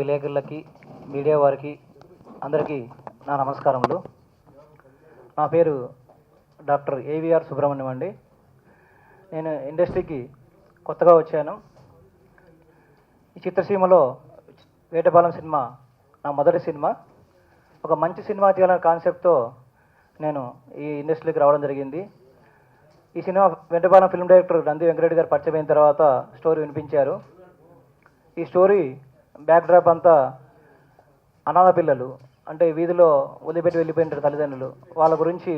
విలేకరులకి media వారికి అందరికీ నా నమస్కారములు. నా పేరు డాక్టర్ ఏవిఆర్ సుబ్రహ్మణ్యం అండి. నేను ఇండస్ట్రీకి కొత్తగా వచ్చాను. ఈ చిత్రసీమలో వేటపాలెం సినిమా నా మొదటి సినిమా. ఒక మంచి సినిమా తీయాలనే కాన్సెప్ట్తో నేను ఈ ఇండస్ట్రీకి రావడం జరిగింది. ఈ cinema Ventapalem film director Nandi Venkareddy గారు పరిచయం అయిన తర్వాత స్టోరీ వినిపించారు. ఈ స్టోరీ బ్యాక్ డ్రాప్ అంతా అనాథ పిల్లలు అంటే వీధిలో వదిలిపెట్టి వెళ్ళిపోయిన తల్లిదండ్రులు వాళ్ళ గురించి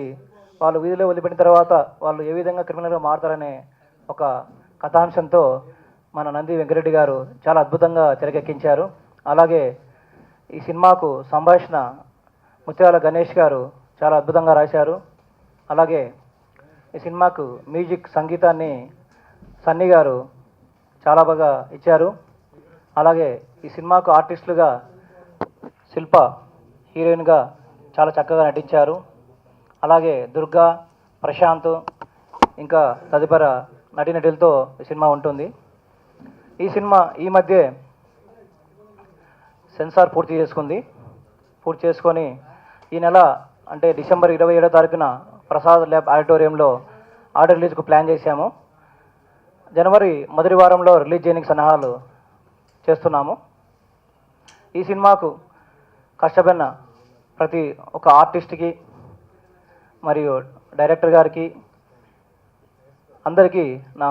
వాళ్ళు వీధిలో వదిలిపెట్టిన తర్వాత వాళ్ళు ఏ విధంగా క్రిమినల్గా మారుతారనే ఒక కథాంశంతో మన నంది వెంకరెడ్డి గారు చాలా అద్భుతంగా తెరకెక్కించారు. అలాగే ఈ సినిమాకు సంభాషణ ముత్యాల గణేష్ గారు చాలా అద్భుతంగా రాశారు. అలాగే ఈ సినిమాకు మ్యూజిక్ సంగీతాన్ని సన్నీ గారు చాలా బాగా ఇచ్చారు. అలాగే ఈ సినిమాకు ఆర్టిస్టులుగా శిల్ప హీరోయిన్గా చాలా చక్కగా నటించారు. అలాగే దుర్గా ప్రశాంత్ ఇంకా తదుపరి నటీనటులతో ఈ సినిమా ఉంటుంది. ఈ సినిమా ఈ మధ్య సెన్సార్ పూర్తి చేసుకుంది. పూర్తి చేసుకొని ఈ నెల అంటే డిసెంబర్ ఇరవై ఏడో తారీఖున ప్రసాద్ ల్యాబ్ ఆడిటోరియంలో ఆర్డర్ రిలీజ్కు ప్లాన్ చేశాము. జనవరి మొదటి వారంలో రిలీజ్ చేయడానికి సన్నాహాలు చేస్తున్నాము. ఈ సినిమాకు కష్టపడిన ప్రతి ఒక్క ఆర్టిస్ట్కి మరియు డైరెక్టర్ గారికి అందరికీ నా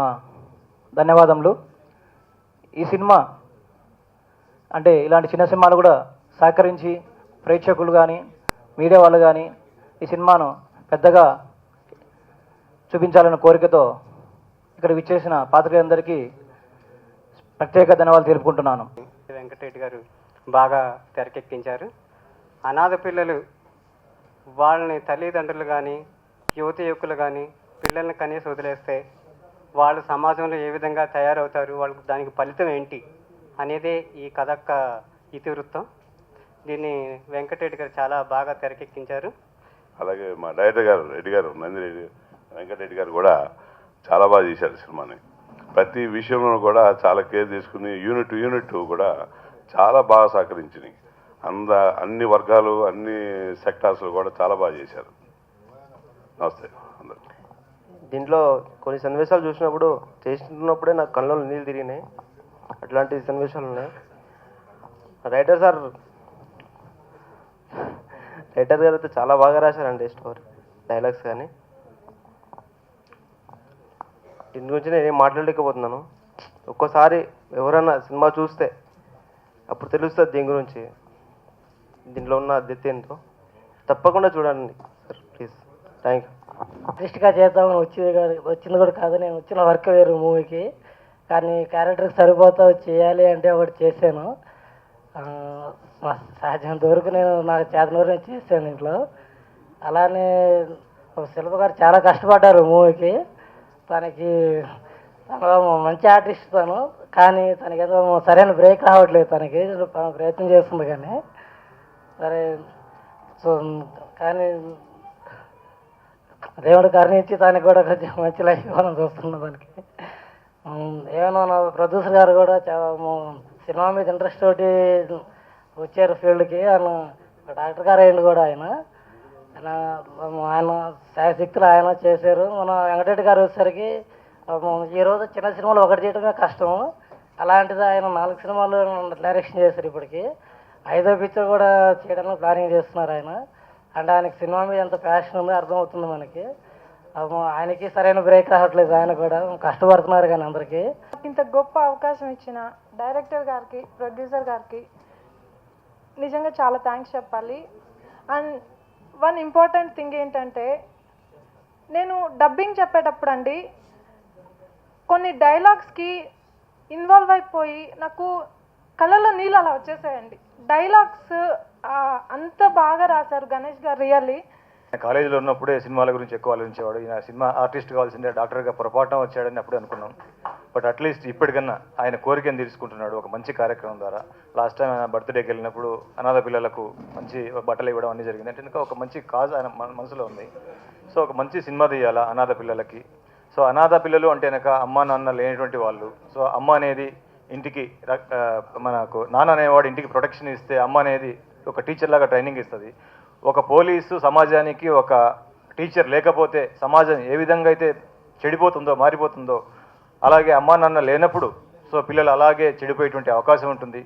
ధన్యవాదములు. ఈ సినిమా అంటే ఇలాంటి చిన్న సినిమాలు కూడా సహకరించి ప్రేక్షకులు కానీ మీడియా వాళ్ళు కానీ ఈ సినిమాను పెద్దగా చూపించాలన్న కోరికతో ఇక్కడ విచ్చేసిన పాత్రికేయులందరికీ ప్రత్యేక ధన్యవాదాలు తెలుపుకుంటున్నాను. వెంకటరెడ్డి గారు బాగా తెరకెక్కించారు. అనాథ పిల్లలు వాళ్ళని తల్లిదండ్రులు కానీ యువత యువకులు కానీ పిల్లల్ని కనీసం వదిలేస్తే వాళ్ళు సమాజంలో ఏ విధంగా తయారవుతారు వాళ్ళకి దానికి ఫలితం ఏంటి అనేదే ఈ కథ ఇతివృత్తం. దీన్ని వెంకటరెడ్డి గారు చాలా బాగా తెరకెక్కించారు. అలాగే మా డైరెక్టర్ గారు రెడ్డి గారు నందిరెడ్డి వెంకటరెడ్డి గారు కూడా చాలా బాగా చేశారు సినిమాని. ప్రతి విషయంలో కూడా చాలా కేర్ తీసుకుని యూనిట్ యూనిట్ కూడా చాలా బాగా సహకరించినాయి. అంద అన్ని వర్గాలు అన్ని సెక్టార్స్ కూడా చాలా బాగా చేశారు. నమస్తే అందరు. దీంట్లో కొన్ని సన్నివేశాలు చూసినప్పుడు చేసినప్పుడే నాకు కళ్ళలో నీళ్ళు తిరిగినాయి. అట్లాంటి సన్నివేశాలు ఉన్నాయి. రైటర్ సార్ రైటర్ గారు అయితే చాలా బాగా రాశారండి స్టోరీ డైలాగ్స్ కానీ. దీని గురించి నేను మాట్లాడలేకపోతున్నాను. ఒక్కోసారి ఎవరైనా సినిమా చూస్తే అప్పుడు తెలుస్తుంది దీని గురించి. దీంట్లో ఉన్న అద్దెత్తి ఏంటో. తప్పకుండా చూడండి సార్ ప్లీజ్. థ్యాంక్ యూ ఆర్టిస్ట్గా చేద్దామని వచ్చేది కానీ వచ్చింది కూడా కాదు. నేను వచ్చిన వర్క్ వేరు మూవీకి. కానీ క్యారెక్టర్కి సరిపోతా చేయాలి అంటే ఒకటి చేశాను. ఆ, మా వరకు నేను నాకు చేతన వరకు నేను చేశాను ఇంట్లో. అలానే ఒక శిల్ప గారు చాలా కష్టపడ్డారు మూవీకి. తనకి తను మంచి ఆర్టిస్ట్ తను కానీ తనకి ఏదో సరైన బ్రేక్ రావట్లేదు తనకి. ప్రయత్నం చేస్తుంది కానీ. సరే సో కానీ దేవుడు కరుణించి తనకి కూడా కొంచెం మంచి లైఫ్ మనం చూస్తున్నాం దానికి ఏమైనా ప్రొడ్యూసర్ గారు కూడా చాలా సినిమా మీద ఇంట్రెస్ట్ తోటి వచ్చారు ఫీల్డ్కి. ఆయన డాక్టర్ గారు అయ్యండి కూడా ఆయన. ఆయన ఆయన శాయశక్తులు ఆయన చేశారు. మన వెంకటరెడ్డి గారు వచ్చేసరికి ఈరోజు ఈ రోజు చిన్న సినిమాలు ఒకటి చేయడమే కష్టం. అలాంటిది ఆయన నాలుగు సినిమాలు డైరెక్షన్ చేశారు ఇప్పటికి. ఐదో పిక్చర్ కూడా చేయడానికి ప్లానింగ్ చేస్తున్నారు ఆయన. అంటే ఆయనకి సినిమా మీద ఎంత ప్యాషన్ ఉందో అర్థమవుతుంది మనకి. ఆయనకి సరైన బ్రేక్ రావట్లేదు ఆయన కూడా. కష్టపడుతున్నారు కానీ అందరికీ. ఇంత గొప్ప అవకాశం ఇచ్చిన డైరెక్టర్ గారికి ప్రొడ్యూసర్ గారికి నిజంగా చాలా థ్యాంక్స్ చెప్పాలి. అండ్ వన్ ఇంపార్టెంట్ థింగ్ ఏంటంటే నేను డబ్బింగ్ చెప్పేటప్పుడు అండి కొన్ని డైలాగ్స్కి ఇన్వాల్వ్ అయిపోయి నాకు కళ్ళలో నీళ్ళు అలా వచ్చేసాయండి. డైలాగ్స్ అంత బాగా రాశారు గణేష్ గారు రియల్లీ. కాలేజీలో ఉన్నప్పుడే సినిమాల గురించి ఎక్కువ ఆలోచించేవాడు. ఈయన సినిమా ఆర్టిస్ట్ కావాల్సిందే డాక్టర్గా పొరపాటున వచ్చాడని అప్పుడే అనుకున్నాం. బట్ అట్లీస్ట్ ఇప్పటికన్నా ఆయన కోరికను తీర్చుకుంటున్నాడు ఒక మంచి కార్యక్రమం ద్వారా. లాస్ట్ టైం ఆయన బర్త్డేకి వెళ్ళినప్పుడు అనాథ పిల్లలకు మంచి బట్టలు ఇవ్వడం అన్నీ జరిగింది. అంటే ఒక మంచి కాజ్ ఆయన మన మనసులో ఉంది. సో ఒక మంచి సినిమా తీయాలా అనాథ పిల్లలకి? సో అనాథ పిల్లలు అంటే కనుక అమ్మ నాన్న లేనటువంటి వాళ్ళు. సో అమ్మ అనేది ఇంటికి మనకు నాన్న అనేవాడు ఇంటికి ప్రొటెక్షన్ ఇస్తే అమ్మ అనేది ఒక టీచర్ లాగా ట్రైనింగ్ ఇస్తుంది. ఒక పోలీసు సమాజానికి ఒక టీచర్ లేకపోతే సమాజం ఏ విధంగా అయితే చెడిపోతుందో మారిపోతుందో అలాగే అమ్మా నాన్న లేనప్పుడు సో పిల్లలు అలాగే చెడిపోయేటువంటి అవకాశం ఉంటుంది.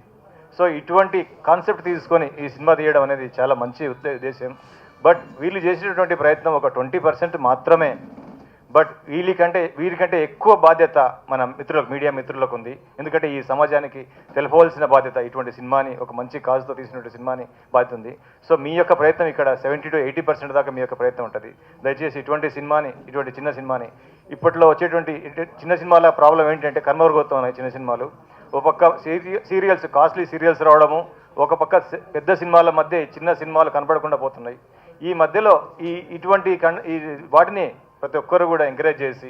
సో ఇటువంటి కాన్సెప్ట్ తీసుకొని ఈ సినిమా తీయడం అనేది చాలా మంచి ఉద్దేశం. బట్ వీళ్ళు చేసినటువంటి ప్రయత్నం ఒక ట్వంటీ పర్సెంట్ మాత్రమే. బట్ వీళ్ళకంటే వీరికంటే ఎక్కువ బాధ్యత మన మిత్రులకు మీడియా మిత్రులకు ఉంది. ఎందుకంటే ఈ సమాజానికి తెలుపవలసిన బాధ్యత ఇటువంటి సినిమాని ఒక మంచి కాజుతో తీసినటువంటి సినిమాని బాధ్యత ఉంది. సో మీ యొక్క ప్రయత్నం ఇక్కడ సెవెంటీ టు ఎయిటీ పర్సెంట్ దాకా మీ యొక్క ప్రయత్నం ఉంటుంది. దయచేసి ఇటువంటి సినిమాని ఇటువంటి చిన్న సినిమాని ఇప్పట్లో వచ్చేటువంటి చిన్న సినిమాల ప్రాబ్లం ఏంటంటే కన్మరుగవుతూ ఉన్నాయి చిన్న సినిమాలు. ఒక పక్క సీరియల్స్ కాస్ట్లీ సీరియల్స్ రావడము ఒక పక్క పెద్ద సినిమాల మధ్య చిన్న సినిమాలు కనపడకుండా పోతున్నాయి. ఈ మధ్యలో ఈ ఇటువంటి కన్ ఈ వాటిని ప్రతి ఒక్కరు కూడా ఎంకరేజ్ చేసి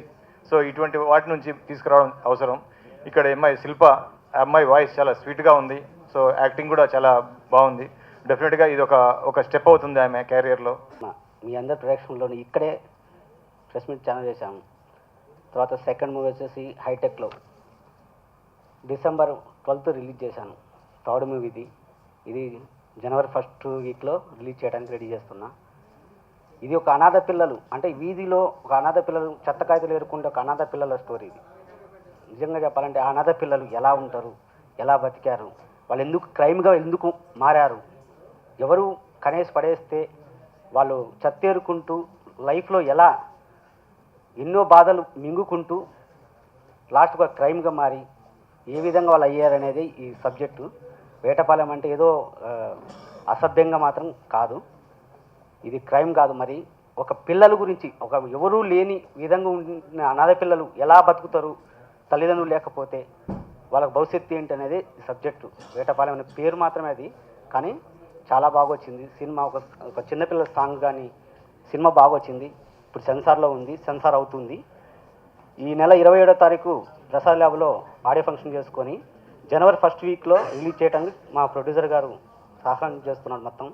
సో ఇటువంటి వాటి నుంచి తీసుకురావడం అవసరం. ఇక్కడ ఈ అమ్మాయి శిల్ప అమ్మాయి వాయిస్ చాలా స్వీట్గా ఉంది. సో యాక్టింగ్ కూడా చాలా బాగుంది. డెఫినెట్గా ఇది ఒక ఒక స్టెప్ అవుతుంది ఆమె క్యారియర్లో మీ అందరి ప్రేక్షకుల్లోని ఇక్కడే ప్రెస్ మీట్ ఛానల్ చేశాము. తర్వాత సెకండ్ మూవీ వచ్చేసి హైటెక్లో డిసెంబర్ ట్వెల్త్ రిలీజ్ చేశాను. థర్డ్ మూవీ ఇది. ఇది జనవరి ఫస్ట్ వీక్లో రిలీజ్ చేయడానికి రెడీ చేస్తున్నా. ఇది ఒక అనాథ పిల్లలు అంటే వీధిలో ఒక అనాథ పిల్లలు చెత్త కాగితలు ఏరుకుంటే ఒక అనాథ పిల్లల స్టోరీ ఇది. నిజంగా చెప్పాలంటే ఆ అనాథ పిల్లలు ఎలా ఉంటారు? ఎలా బతికారు? వాళ్ళు ఎందుకు క్రైమ్గా ఎందుకు మారారు? ఎవరు కనేసి పడేస్తే వాళ్ళు చెత్తేరుకుంటూ లైఫ్లో ఎలా ఎన్నో బాధలు మింగుకుంటూ లాస్ట్ ఒక క్రైమ్గా మారి ఏ విధంగా వాళ్ళు అయ్యారనేది ఈ సబ్జెక్టు. వేటపాలెం అంటే ఏదో అసభ్యంగా మాత్రం కాదు. ఇది క్రైమ్ కాదు. మరి ఒక పిల్లల గురించి ఒక ఎవరూ లేని విధంగా ఉన్న అనాథ పిల్లలు ఎలా బతుకుతారు? తల్లిదండ్రులు లేకపోతే వాళ్ళకి భవిష్యత్తు ఏంటి అనేది సబ్జెక్టు. వేటపాలెం అనే పేరు మాత్రమే అది. కానీ చాలా బాగా వచ్చింది. సినిమా ఒక ఒక చిన్నపిల్లల సాంగ్ కానీ సినిమా బాగా వచ్చింది. ఇప్పుడు సెన్సార్లో ఉంది సెన్సార్ అవుతుంది. ఈ నెల ఇరవై ఏడో తారీఖు ప్రసాద్ ల్యాబ్లో ఆడియో ఫంక్షన్ చేసుకొని జనవరి ఫస్ట్ వీక్లో రిలీజ్ చేయడానికి మా ప్రొడ్యూసర్ గారు సహాయం చేస్తున్నాడు మొత్తం.